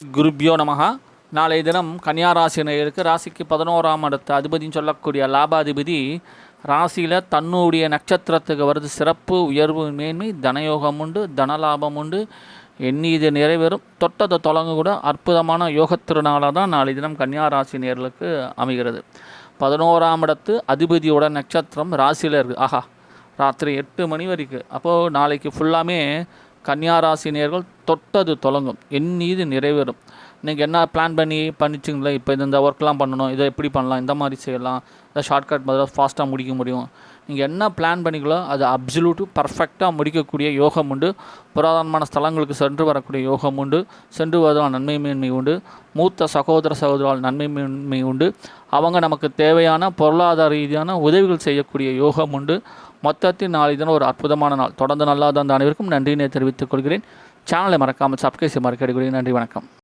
குருப்யோ நமகா நாளைய தினம் கன்னியா நேயருக்கு ராசிக்கு பதினோராம் இடத்து அதிபதின்னு சொல்லக்கூடிய லாபாதிபதி ராசியில் தன்னுடைய நட்சத்திரத்துக்கு வருது. சிறப்பு உயர்வு மேன்மை தனயோகம் உண்டு தனலாபம் உண்டு. எண்ணி இது நிறைவேறும். தொட்டதை தொடங்க கூட அற்புதமான யோகத்திருநாளாக தான் நாளை தினம் கன்னியாராசி நேர்களுக்கு அமைகிறது. பதினோராம் இடத்து அதிபதியோட நட்சத்திரம் ராசியில் இருக்குது ஆஹா ராத்திரி எட்டு மணி வரைக்கும் அப்போது நாளைக்கு ஃபுல்லாமே கன்னியாராசி நேர்கள் தொட்டது தொடங்கும். என் இது நிறைவேறும். நீங்கள் என்ன பிளான் பண்ணி பண்ணிச்சிங்களே இப்போ இந்த ஒர்க்லாம் பண்ணணும் இதை எப்படி பண்ணலாம் இந்த மாதிரி செய்யலாம் இதை ஷார்ட்கட் பதிலாக ஃபாஸ்ட்டாக முடிக்க முடியும். நீங்கள் என்ன பிளான் பண்ணிக்கலோ அது அப்சல்யூட்டு பர்ஃபெக்டாக முடிக்கக்கூடிய யோகம் உண்டு. புராதனமான ஸ்தலங்களுக்கு சென்று வரக்கூடிய யோகம் உண்டு. சென்று வருவதால் நன்மை மேன்மை உண்டு. மூத்த சகோதர சகோதரால் நன்மை மேன்மை உண்டு. அவங்க நமக்கு தேவையான பொருளாதார ரீதியான உதவிகள் செய்யக்கூடிய யோகம் உண்டு. மொத்தத்தில் நாளை தினம் ஒரு அற்புதமான நாள். தொடர்ந்து நல்லா தான் அனைவருக்கும் நன்றியினை தெரிவித்துக் கொள்கிறேன். சேனலை மறக்காமல் சப்ஸ்கிரைப் செய்ய மறக்க நன்றி வணக்கம்.